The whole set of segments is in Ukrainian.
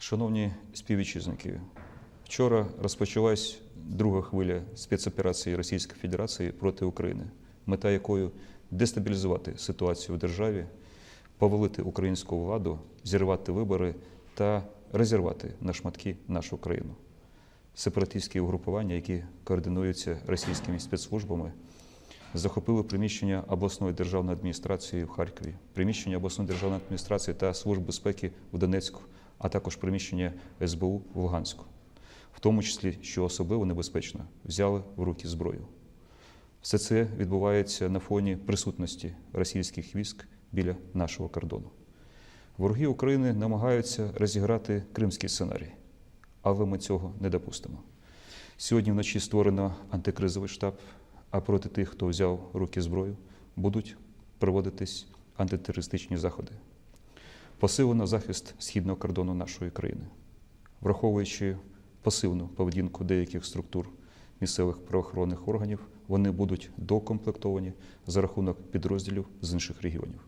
Шановні співвітчизники, вчора розпочалась друга хвиля спецоперації Російської Федерації проти України, мета якої дестабілізувати ситуацію в державі, повалити українську владу, зірвати вибори та розірвати на шматки нашу країну. Сепаратистські угрупування, які координуються російськими спецслужбами, захопили приміщення обласної державної адміністрації в Харкові, приміщення обласної державної адміністрації та служб безпеки в Донецьку, а також приміщення СБУ в Луганську, в тому числі, що особливо небезпечно, взяли в руки зброю. Все це відбувається на фоні присутності російських військ біля нашого кордону. Вороги України намагаються розіграти кримський сценарій, але ми цього не допустимо. Сьогодні вночі створено антикризовий штаб, а проти тих, хто взяв руки зброю, будуть проводитись антитерористичні заходи. Посилено захист східного кордону нашої країни, враховуючи пасивну поведінку деяких структур місцевих правоохоронних органів, вони будуть докомплектовані за рахунок підрозділів з інших регіонів.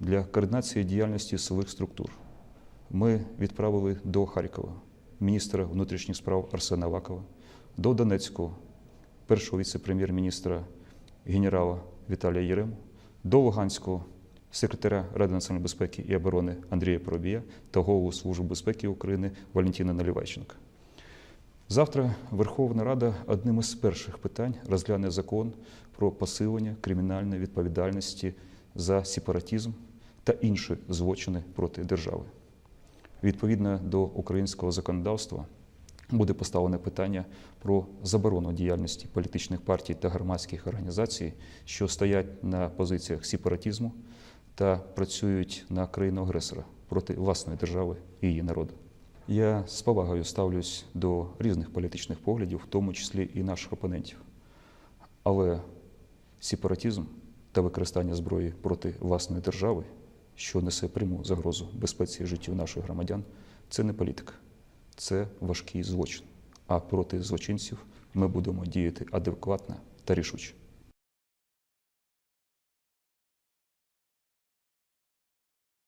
Для координації діяльності силових структур ми відправили до Харкова міністра внутрішніх справ Арсена Авакова, до Донецького першого віце-прем'єр-міністра генерала Віталія Єрему, до Луганського секретаря Ради національної безпеки і оборони Андрія Поробія та голову Служби безпеки України Валентина Налівайченка. Завтра Верховна Рада одним із перших питань розгляне закон про посилення кримінальної відповідальності за сепаратизм та інші злочини проти держави. Відповідно до українського законодавства буде поставлене питання про заборону діяльності політичних партій та громадських організацій, що стоять на позиціях сепаратизму та працюють на країну агресора проти власної держави і її народу. Я з повагою ставлюсь до різних політичних поглядів, в тому числі і наших опонентів. Але сепаратизм та використання зброї проти власної держави, що несе пряму загрозу безпеці і життю наших громадян, це не політика, це важкий злочин. А проти злочинців ми будемо діяти адекватно та рішуче.